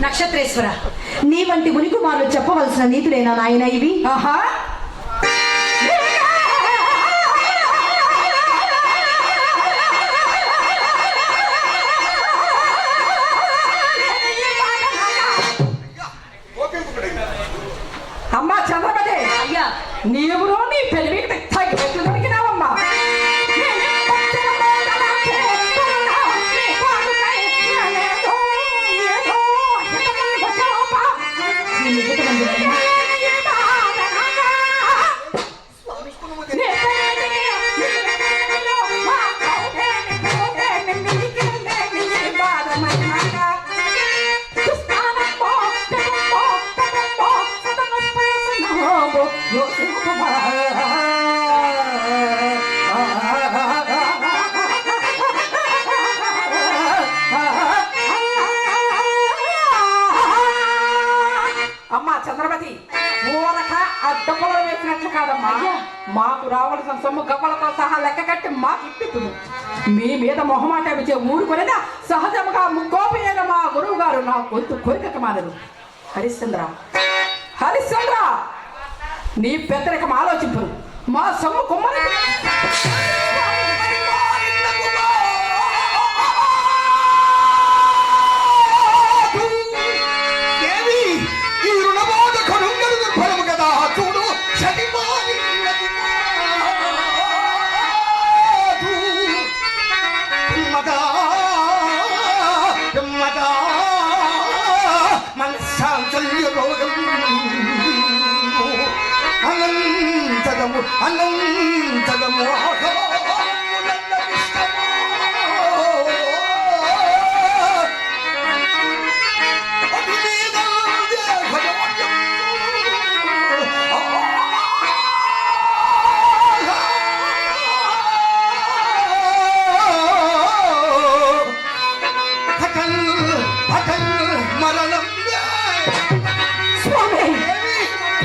నక్షత్రేశ్వర. నీ వంటి మునికుమారులు చెప్పవలసిన నీతులేనా నాయన ఇవి? ఆహా. అమ్మా చంద్రపతి అయ్యా. నీవు నీ పెళ్ళికి నీ నిజత మందిరమా? అమ్మా కాదమ్మా. మాకు రావలసిన సొమ్ము గవ్వలతో సహా లెక్క కట్టి మాకు ఇప్పితును మీ మీద మొహమాట విజయ ఊరుకొనేదా సహజముగా ముక్కోపి అయిన మా గురువు గారు నా గొంతు కోరిక మానరు. హరిశ్చంద్ర. హరిశ్చంద్ర! నీ పెద్దరికం ఆలోచింపును మా సొమ్ము కుమ్మరి. అనంతదము అనంతదము మరణం. స్వామి!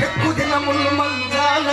ఎక్కువ దినములు మంచాల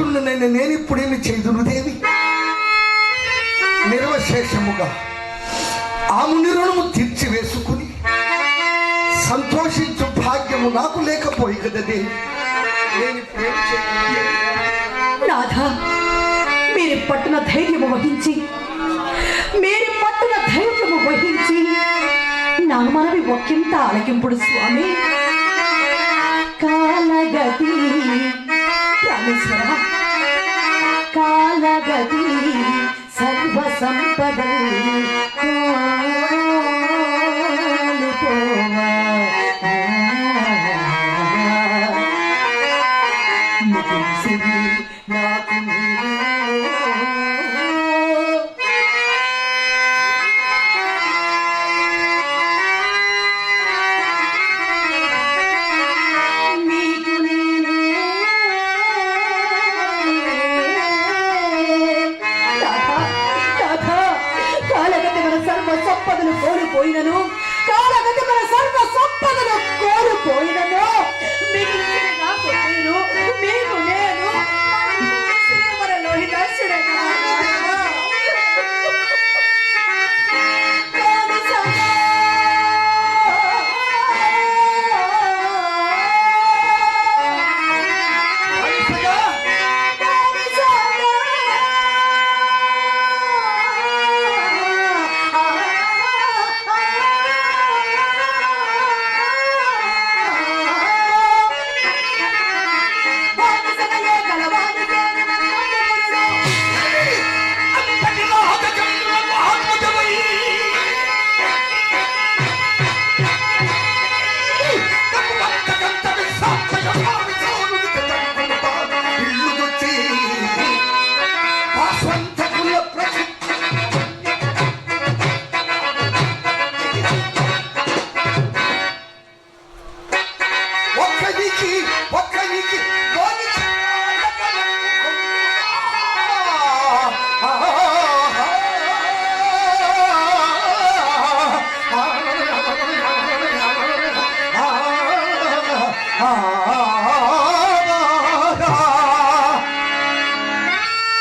అండభాగ్యుడు నేను నేను ఇప్పుడేమి చేదును దేవి? నిర్వశేషముగా ఆ ముని రుణము తీర్చి వేసుకుని సంతోషించు భాగ్యము నాకు లేకపోయి కదా దేవి? నేను మీరు పట్టున ధైర్యము వహించి మీరు పట్టున ధైర్యము వహించి నా మనవి ఒక్కింత ఆలకింపుడు స్వామి. కాలగతి కాలగతి సర్వ సంపద సంపదలు కోల్పోయినను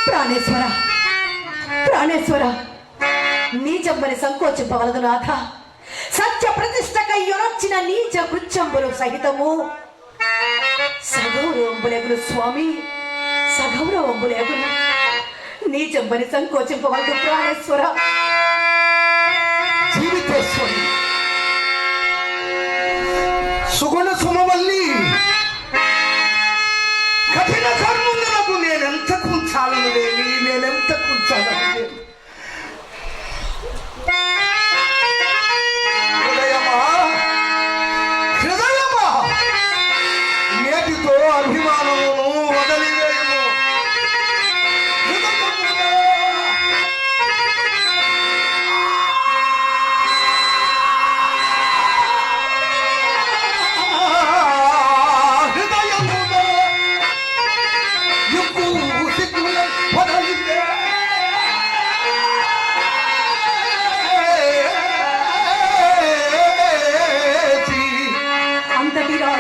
ప్రాణేశ్వర ప్రాణేశ్వర నీ జమ్మని సంకోచింపవలదు నాథ. సత్య ప్రతిష్టకై నీచ కృత్యంబులు సహితము. సగౌరవంబులెగులు స్వామి సగౌరవంబులెగులు నీ జమ్మని సంకోచింపవలదు ప్రాణేశ్వర. జీవితేశ్వరి. సుగుణ సుమవల్లి కఠిన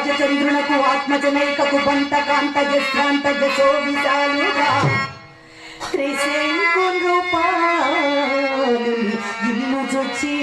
రాజచంద్రులకు రాజచంద్రునకు ఆత్మజనైకకు బంత కాంత జశ్రాంత జశో విశాలుగా. త్రిశంకు రూపాలు ఇల్లు చొచ్చి